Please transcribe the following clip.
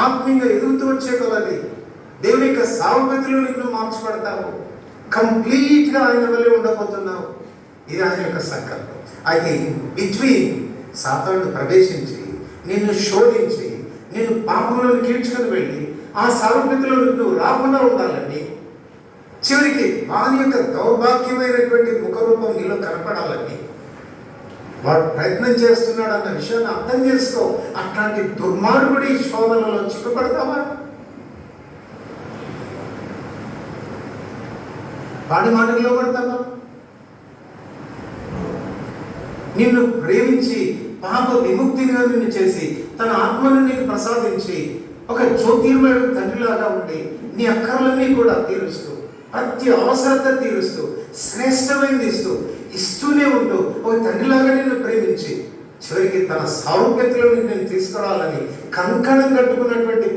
ఆత్మీయంగా ఎదుగుతూ వచ్చే కొలది దేవుని యొక్క సావగతిలో నిన్ను మార్చబడతావు కంప్లీట్గా ఆయన వల్లే ఉండబోతున్నావు. ఇది ఆయన యొక్క సంకల్పం. అయితే బిట్వీన్ సాతాను ప్రవేశించి నిన్ను శోధించి నేను పాపంలో కీడ్చుకొని వెళ్ళి ఆ సావగతిలో నువ్వు రాకుండా ఉండాలని చివరికి వాని యొక్క దౌర్భాగ్యమైనటువంటి ముఖరూపం నీలో కనపడాలని వాడు ప్రయత్నం చేస్తున్నాడు అన్న విషయాన్ని అర్థం చేసుకో. అట్లాంటి దుర్మార్గుడి శోధనలో చిక్కుపడతావా? వాడి మాటల్లో పడతావా? నిన్ను ప్రేమించి పాప విముక్తిగా నిన్ను చేసి తన ఆత్మను నీకు ప్రసాదించి ఒక జ్యోతిర్మయుడు తండ్రిలాగా ఉండి నీ అక్కర్లన్నీ కూడా తీరుస్తూ ప్రతి అవసరత తీరుస్తూ శ్రేష్టమైనది ఇస్తూ ఇస్తూనే ఉంటూ ఒక తండ్రిలాగా నిన్ను ప్రేమించి చివరికి తన సారూప్యతలో నిన్ను తీసుకురావాలని కంకణం కట్టుకున్నటువంటి